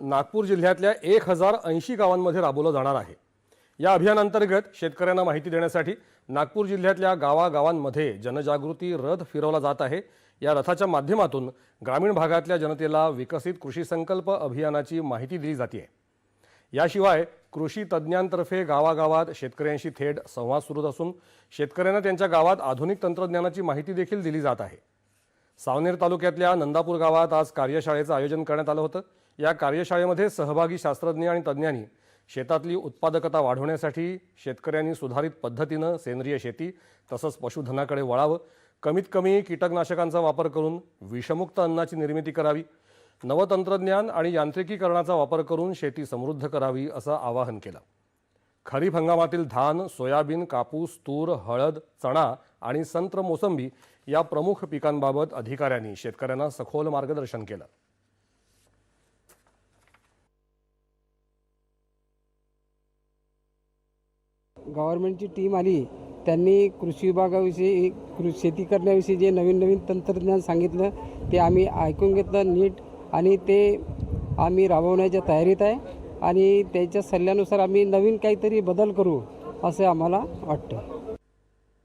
नागपूर जिल्ह्यातल्या एक हजार ऐंशी गावांमध्ये राबवलं जाणार आहे. या अभियानांतर्गत शेतकऱ्यांना माहिती देण्यासाठी नागपूर जिल्ह्यातल्या गावागावांमध्ये जनजागृती रथ फिरवला जात आहे. या रथाच्या माध्यमातून ग्रामीण भागातल्या जनतेला विकसित कृषी संकल्प अभियानाची माहिती दिली जाते याशिवाय कृषी तज्ज्ञांतर्फे गावागावात शेतकऱ्यांशी थेट संवाद सुरू असून शेतकऱ्यांना त्यांच्या गावात आधुनिक तंत्रज्ञानाची माहिती देखील दिली जात आहे. सावनेर तालुक्यातल्या नंदापूर गावात आज कार्यशाळेचं आयोजन करण्यात आलं होतं. या कार्यशाळेमध्ये सहभागी शास्त्रज्ञ आणि तज्ज्ञांनी शेतातली उत्पादकता वाढवण्यासाठी शेतकऱ्यांनी सुधारित पद्धतीनं सेंद्रिय शेती तसंच पशुधनाकडे वळावं. कमीत कमी कीटकनाशकांचा वापर करून विषमुक्त अन्नाची निर्मिती करावी. नवतंत्रज्ञान आणि यांत्रिकीकरणाचा वापर करून शेती समृद्ध करावी असं आवाहन केलं. खरीप हंगामातील धान सोयाबीन कापूस तूर हळद चणा आणि संत्र मोसंबी या प्रमुख पिकांबाबत अधिकाऱ्यांनी शेतकऱ्यांना सखोल मार्गदर्शन केलं. गव्हर्नमेंटची टीम आली त्यांनी कृषी विभागाविषयी कृ शेती करण्याविषयी जे नवीन नवीन तंत्रज्ञान सांगितलं ते आम्ही ऐकून घेतलं नीट आणि ते आम्ही राबवण्याच्या तयारीत आहे आणि त्याच्या सल्ल्यानुसार आम्ही नवीन काहीतरी बदल करू असं आम्हाला वाटतं.